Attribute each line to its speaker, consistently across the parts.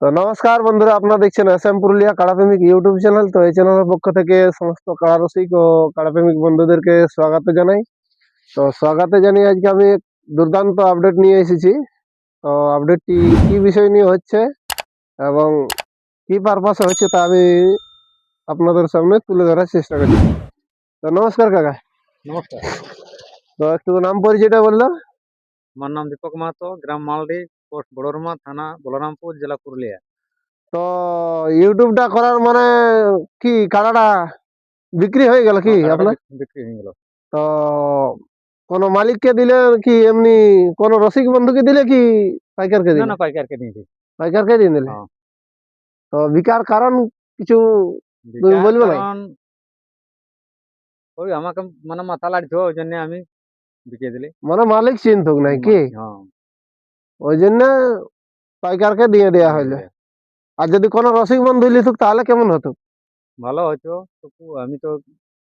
Speaker 1: তো নমস্কার বন্ধুরা আপনারা দেখছেন এস এম পুরুলিয়া কাড়াপ্রেমিক ইউটিউব চ্যানেল। তো এই চ্যানেলের পক্ষ থেকে সমস্ত কাড়ারসিক ও কাড়াপ্রেমিক বন্ধুদেরকে স্বাগত জানাই। তো স্বাগত জানিয়ে আজকে আমি দুর্দান্ত আপডেট নিয়ে এসেছি। তো আপডেটটি কি বিষয় নিয়ে হচ্ছে এবং কি পারপাসে হচ্ছে তা আমি আপনাদের সামনে তুলে ধরার চেষ্টা করছি। তো নমস্কার কাকা।
Speaker 2: নমস্কার।
Speaker 1: তো একটু নাম পরিচয়টা বলল।
Speaker 2: আমার নাম দীপক মাহাতো গ্রাম মালডি পোস্ট বড়রমা থানা বলরামপুর জেলা পুরুলিয়া।
Speaker 1: তো ইউটিউবটা করার মানে কি কাড়াটা বিক্রি হয়ে গেল কি আপনার?
Speaker 2: বিক্রি হয়ে গেল।
Speaker 1: তো কোন মালিককে দিলে কি এমনি কোন রসিক বন্ধুকে দিলে কি পাইকারকে দিলে?
Speaker 2: না পাইকারকে নিয়েছি
Speaker 1: পাইকারকে দিয়ে দিলে?
Speaker 2: হ্যাঁ।
Speaker 1: তো বিকার কারণ কিছু তুমি বলবে না?
Speaker 2: ওই আমাকে মানে মাথা লাগছে ওই জন্য আমি বিকিয়ে দিলি।
Speaker 1: মানে মালিক চিন্তুক নাই কি
Speaker 2: হ্যাঁ।
Speaker 1: ওই জন্য পাইকারকে দিয়ে দেয়া হইল। আর যদি কোন রসিক বন্ধু লিখুক তাহলে কেমন হতো?
Speaker 2: ভালো হতো আমি তো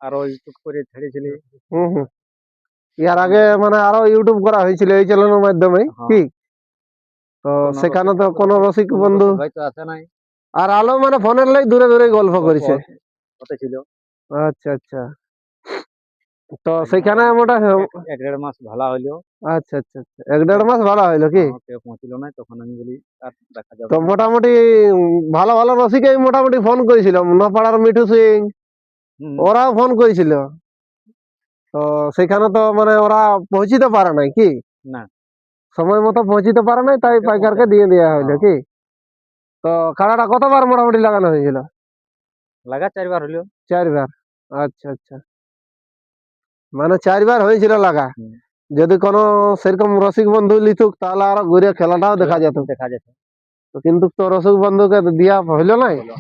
Speaker 2: আরও ইউটিউব করে ছেড়েছিলি।
Speaker 1: হুম হুম ইয়ার আগে মানে আরও ইউটিউব করা হয়েছিল এই চ্যানেলের মাধ্যমে
Speaker 2: হ্যাঁ।
Speaker 1: কি? তো সেখানে তো কোন রসিক বন্ধু
Speaker 2: হয়তো আসে নাই।
Speaker 1: আর আলো মানে ফোনের লাই দূরে দূরে গল্প করেছে।
Speaker 2: ছিল
Speaker 1: আচ্ছা আচ্ছা। তো সেখানে মোটা
Speaker 2: এক- দেড় মাস ভালো হইল।
Speaker 1: আচ্ছা আচ্ছা আচ্ছা। এক দেড় মাস ভালো হইল কি?
Speaker 2: আমার পৌঁছিল না তখন আমি বলি আর দেখা যাবে
Speaker 1: তো মোটামুটি ভালো ভালো রসিকেই মোটামুটি ফোন করেছিল। নপাড়ার মিঠু সিং ওরাও ফোন করেছিল। তো সেখানে তো মানে ওরা পৌঁছিতে পারে নাই কি?
Speaker 2: না।
Speaker 1: সময় মতো পৌঁছিতে পারে নাই তাই পাইকারকে দিয়ে দেওয়া হইল
Speaker 2: হ্যাঁ।
Speaker 1: কি? তো কাড়াটা কতবার মোটামুটি লাগানো হয়েছিল?
Speaker 2: লাগা চারবার হইল।
Speaker 1: চারবার। আচ্ছা আচ্ছা। মানে চারবার হয়েছিল লাগা। যদি কোনো সেরকম রসিক বন্ধু লিথুক তাহলে আরও ঘুরে খেলাটাও দেখা যেত।
Speaker 2: দেখা যেত।
Speaker 1: তো কিন্তু তো রসিক বন্ধুকে দিয়া হইল নাই।
Speaker 2: না।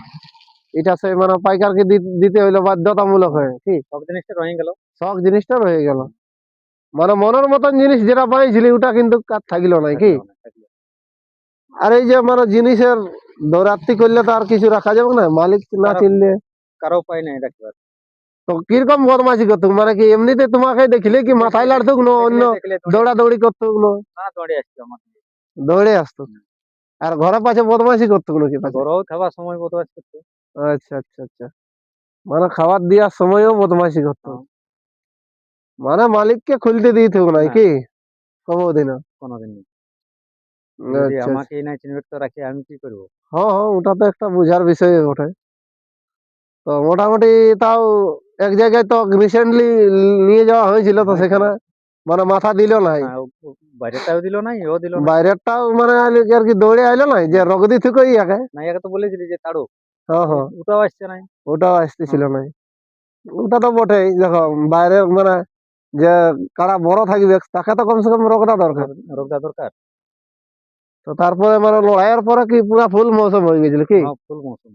Speaker 1: এটা সেই মানে পাইকারকে দিতে হইল বাধ্যতামূলক হয়ে কি?
Speaker 2: সব জিনিসটা রয়ে গেল।
Speaker 1: শখ জিনিসটা রয়ে গেল। মানে মনের মতন জিনিস যেটা পাইছিলি ওটা কিন্তু কাজ থাকল নাই কি। আর এই যে মানে জিনিসের দৌরাত্রি করলে তো আর কিছু রাখা যাবে না মালিক না চিনলে
Speaker 2: কারও উপায় নেই রাখবার।
Speaker 1: তো কীরকম বদমাশি করতো? মানে কি এমনিতে তোমাকে দেখলে কি মাথায় লাড়তুক না অন্য
Speaker 2: দেখলে- দেখলে দৌড়া
Speaker 1: দৌড়ি করতুক না
Speaker 2: না দৌড়ে
Speaker 1: আসতো আর ঘরে পাশে বদমাশি করতুক নাকি পাশে?
Speaker 2: বড়ও খাবার সময় বদমাস করতো।
Speaker 1: আচ্ছা আচ্ছা আচ্ছা। মানে খাবার দেওয়ার সময়ও বদমাশি করতো।
Speaker 2: হ্যাঁ।
Speaker 1: মানে মালিককে খুলতে দিতে
Speaker 2: হ্যাঁ।
Speaker 1: কি কোনোদিন
Speaker 2: কোনোদিন নেই
Speaker 1: আচ্ছা।
Speaker 2: আমাকে না চিনবে তো রাখে আমি কি করব?
Speaker 1: হ্যাঁ হ্যাঁ ওটা তো একটা বোঝার বিষয় বটে। তো মোটামুটি তাও এক জায়গায় তো রিসেন্টলি নিয়ে যাওয়া হয়েছিল তো
Speaker 2: হ্যাঁ,
Speaker 1: সেখানে মানে মাথা দিল নাই।
Speaker 2: ও বাইরেটাও দিল নাই ও দিল না
Speaker 1: বাইরেরটাও মানে আর কি দৌড়ে আইলো নাই যে রগদি থেকে ইয়াকে
Speaker 2: না ইয়াকে তো বলেছিলি যে তাড়ো।
Speaker 1: হ্যাঁ হ্যাঁ।
Speaker 2: ওটাও আসছে নাই।
Speaker 1: ওটাও আসতেছিল নাই। ওটা তো বটেই দেখো বাইরে মানে যে কারা বড় থাকবে তাকে তো কমসে কম রোগটা দরকার।
Speaker 2: রোগটা দরকার।
Speaker 1: তো তারপরে মানে লড়াইয়ের পরে কি পুরা ফুল মৌসুম হয়ে গেছিল কি?
Speaker 2: হ্যাঁ, ফুল মৌসুম।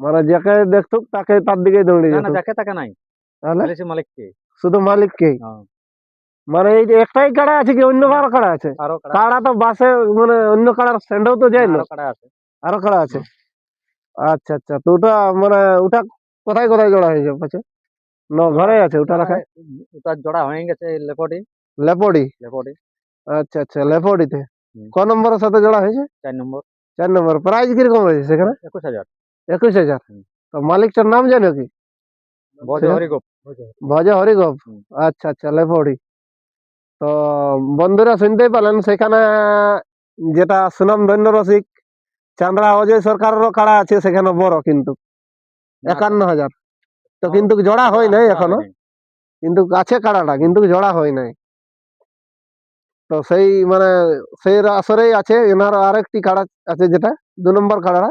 Speaker 1: মানে যাকে দেখতুক তাকে তার দিকে দৌড়ে যেত
Speaker 2: না যাকে তাকে নাই।
Speaker 1: তাহলে?
Speaker 2: বলেছি মালিককে।
Speaker 1: শুধু মালিককে
Speaker 2: হ্যাঁ,
Speaker 1: মানে এই যে একটাই কাড়া আছে কি? অন্য কারও কাড়া আছে?
Speaker 2: আরও কাড়া
Speaker 1: তো বাসে মানে অন্য কাড়ার স্ট্যান্ডেও তো যায় না।
Speaker 2: আরও কাড়া আছে।
Speaker 1: আরও কাড়া আছে? আচ্ছা আচ্ছা তো ওটা মানে ওটা কোথায় কোথায় জোড়া হয়েছে পাচ্ছে ন ঘরে আছে ওটা রাখা?
Speaker 2: ওটা জোড়া হয়ে গেছে লেপটি
Speaker 1: লেপড়ি।
Speaker 2: লেপটি
Speaker 1: আচ্ছা আচ্ছা লেপড়িতে। ক নম্বরের সাথে জোড়া হয়েছে?
Speaker 2: চার নম্বর।
Speaker 1: চার নম্বর। প্রাইস কীরকম হয়েছে সেখানে?
Speaker 2: একুশ হাজার।
Speaker 1: একুশ হাজার। তো মালিকটার নাম জানো কি?
Speaker 2: ভজ? হরিগোপ।
Speaker 1: আচ্ছা আচ্ছা লেপড়ি তো বন্ধুরা শুনতেই পেলেন সেখানে যেটা সুনাম ধন্য রসিক চান্দ্রা অজয় সরকারেরও কাড়া আছে সেখানে বড় কিন্তু। একান্ন হাজার। তো কিন্তু জোড়া হয় নাই এখনও। কিন্তু আছে কাড়াটা কিন্তু জোড়া হয় নাই। তো সেই মানে সেই আসরেই আছে এনার আরেকটি কাড়া আছে যেটা দু নম্বর কাড়াটা।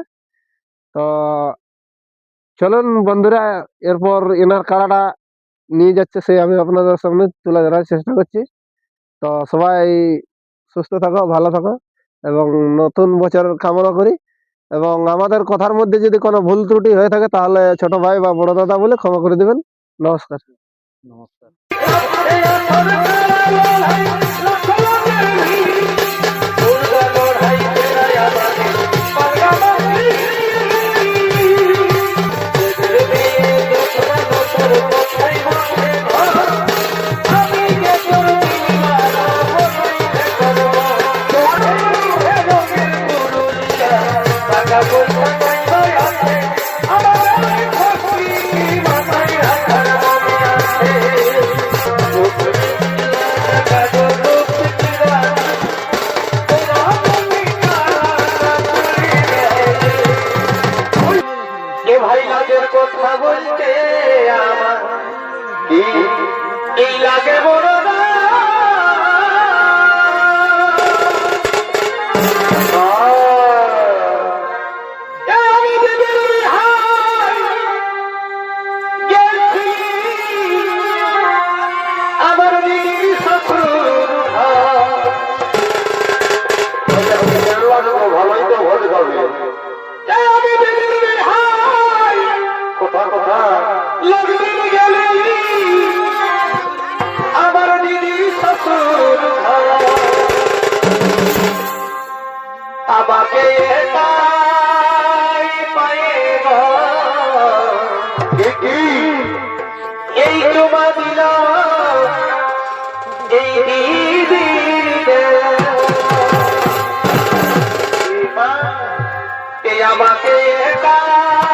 Speaker 1: তো চলুন বন্ধুরা, এরপর এনার কাড়াটা নিয়ে যাচ্ছে সেই আমি আপনাদের সামনে তুলে ধরার চেষ্টা করছি। তো সবাই সুস্থ থাকো, ভালো থাকো এবং নতুন বছরের কামনা করি এবং আমাদের কথার মধ্যে যদি কোনো ভুল ত্রুটি হয়ে থাকে তাহলে ছোট ভাই বা বড় দাদা বলে ক্ষমা করে দিবেন। নমস্কার।
Speaker 2: নমস্কার।
Speaker 3: আমাকে? এই তোমা দিল এই আমাকে এটাই